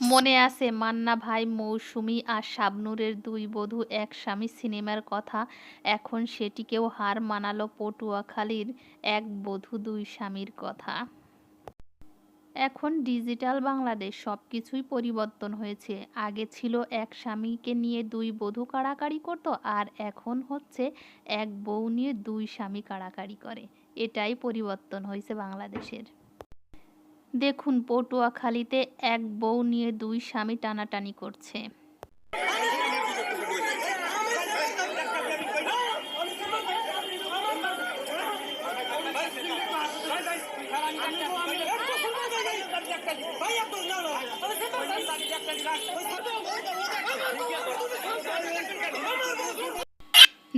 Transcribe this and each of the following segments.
মনে আছে মান্না ভাই, মৌসুমি আর শাবনূরের দুই বধূ এক স্বামী সিনেমার কথা। এখন সেটিকেও হার মানালো পটুয়াখালীর এক বধূ দুই স্বামীর কথা। এখন ডিজিটাল বাংলাদেশ সব কিছুই পরিবর্তন হয়েছে। আগে ছিল এক স্বামীকে নিয়ে দুই বধূ কাড়াকাড়ি করতো আর এখন হচ্ছে এক বউ নিয়ে দুই স্বামী কাড়াকাড়ি করে। এটাই পরিবর্তন হয়েছে বাংলাদেশের। দেখুন পটুয়াখালীতে এক বউ নিয়ে দুই স্বামী টানাটানি করছে।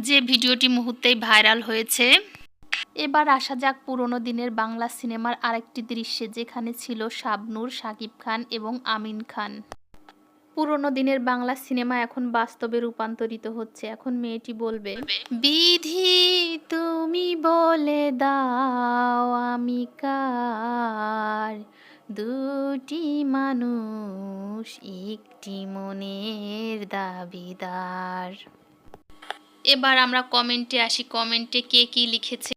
যে ভিডিওটি মুহূর্তেই ভাইরাল হয়েছে এবার আসা যাক পুরনো দিনের বাংলা সিনেমার আরেকটি দৃশ্যে, যেখানে ছিল শাবনূর শাকিব খান এবং আমিন খান। পুরনো দিনের বাংলা সিনেমা এখন বাস্তবে রূপান্তরিত হচ্ছে। এখন মেয়েটি বলবে, বিধি তুমি বলে দাও আমি কার? দুটি মানুষ একটি মনের দাবিদার। এবার আমরা কমেন্টে আসি। কমেন্টে কে কি লিখেছে?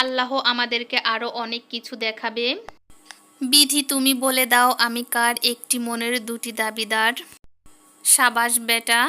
আল্লাহ আমাদেরকে আরও অনেক কিছু দেখাবে। বিধি তুমি বলে দাও, আমি কার একটি মনের দুটি দাবিদার? সাবাস, বেটা।